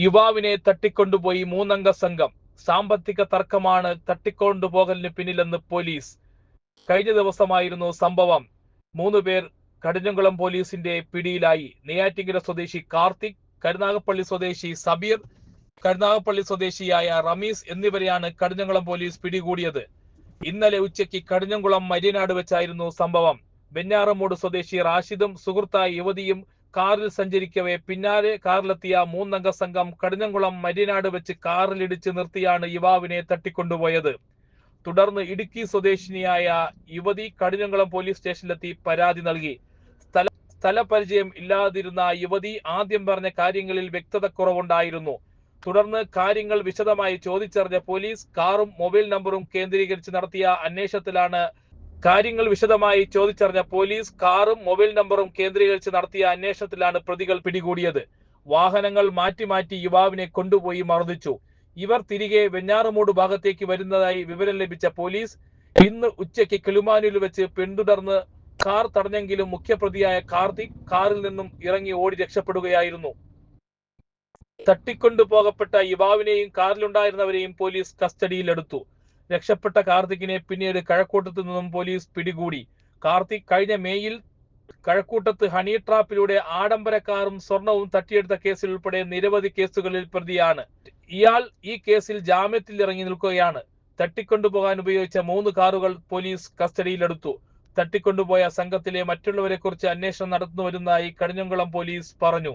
യുവാവിനെ തട്ടിക്കൊണ്ടുപോയി മൂന്നംഗ സംഘം. സാമ്പത്തിക തർക്കമാണ് തട്ടിക്കൊണ്ടുപോകലിന് പിന്നിലെന്ന് പോലീസ്. കഴിഞ്ഞ ദിവസമായിരുന്നു സംഭവം. മൂന്ന് പേർ കടിഞ്ഞംകുളം പോലീസിന്റെ പിടിയിലായി. നെയ്യാറ്റിങ്കര സ്വദേശി കാർത്തിക് കരുനാഗപ്പള്ളി സ്വദേശി സബീർ കരുനാഗപ്പള്ളി സ്വദേശിയായ റമീസ് എന്നിവരെയാണ് കടിഞ്ഞംകുളം പോലീസ് പിടികൂടിയത്. ഇന്നലെ ഉച്ചയ്ക്ക് കടിഞ്ഞംകുളം മര്യനാട് വെച്ചായിരുന്നു സംഭവം. വെഞ്ഞാറമൂട് സ്വദേശി റാഷിദും സുഹൃത്തായ യുവതിയും കാറിൽ സഞ്ചരിക്കവേ പിന്നാലെ കാറിലെത്തിയ മൂന്നംഗ സംഘം കടിഞ്ഞംകുളം മരിനാട് വെച്ച് കാറിലിടിച്ച് നിർത്തിയാണ് യുവാവിനെ തട്ടിക്കൊണ്ടുപോയത്. തുടർന്ന് ഇടുക്കി സ്വദേശിനിയായ യുവതി കടിഞ്ഞംകുളം പോലീസ് സ്റ്റേഷനിലെത്തി പരാതി നൽകി. സ്ഥല സ്ഥലപരിചയം ഇല്ലാതിരുന്ന യുവതി ആദ്യം പറഞ്ഞ കാര്യങ്ങളിൽ വ്യക്തത കുറവുണ്ടായിരുന്നു. തുടർന്ന് കാര്യങ്ങൾ വിശദമായി ചോദിച്ചറിഞ്ഞ പോലീസ് കാറും മൊബൈൽ നമ്പറും കേന്ദ്രീകരിച്ച് നടത്തിയ അന്വേഷണത്തിലാണ് കാര്യങ്ങൾ വിശദമായി ചോദിച്ചറിഞ്ഞ പോലീസ് കാറും മൊബൈൽ നമ്പറും കേന്ദ്രീകരിച്ച് നടത്തിയ അന്വേഷണത്തിലാണ് പ്രതികൾ പിടികൂടിയത്. വാഹനങ്ങൾ മാറ്റി മാറ്റി യുവാവിനെ കൊണ്ടുപോയി മർദ്ദിച്ചു. ഇവർ തിരികെ വെഞ്ഞാറമൂട് ഭാഗത്തേക്ക് വരുന്നതായി വിവരം ലഭിച്ച പോലീസ് ഇന്ന് ഉച്ചയ്ക്ക് കിളിമാനൂരിൽ വെച്ച് പിന്തുടർന്ന് കാർ തടഞ്ഞെങ്കിലും മുഖ്യപ്രതിയായ കാർത്തിക് കാറിൽ നിന്നും ഇറങ്ങി ഓടി രക്ഷപ്പെടുകയായിരുന്നു. തട്ടിക്കൊണ്ടു പോകപ്പെട്ട യുവാവിനെയും കാറിലുണ്ടായിരുന്നവരെയും പോലീസ് കസ്റ്റഡിയിലെടുത്തു. രക്ഷപ്പെട്ട കാർത്തിക്കിനെ പിന്നീട് കഴക്കൂട്ടത്തു നിന്നും പോലീസ് പിടികൂടി. കാർത്തിക് കഴിഞ്ഞ മേയിൽ കഴക്കൂട്ടത്ത് ഹണി ട്രാപ്പിലൂടെ ആഡംബര കാറും സ്വർണവും തട്ടിയെടുത്ത കേസിൽ ഉൾപ്പെടെ നിരവധി കേസുകളിൽ പ്രതിയാണ്. ഇയാൾ ഈ കേസിൽ ജാമ്യത്തിൽ ഇറങ്ങി നിൽക്കുകയാണ്. തട്ടിക്കൊണ്ടുപോകാൻ ഉപയോഗിച്ച മൂന്ന് കാറുകൾ പോലീസ് കസ്റ്റഡിയിലെടുത്തു. തട്ടിക്കൊണ്ടുപോയ സംഘത്തിലെ മറ്റുള്ളവരെ കുറിച്ച് അന്വേഷണം നടത്തുന്നു വരുന്നതായി കടിഞ്ഞംകുളം പോലീസ് പറഞ്ഞു.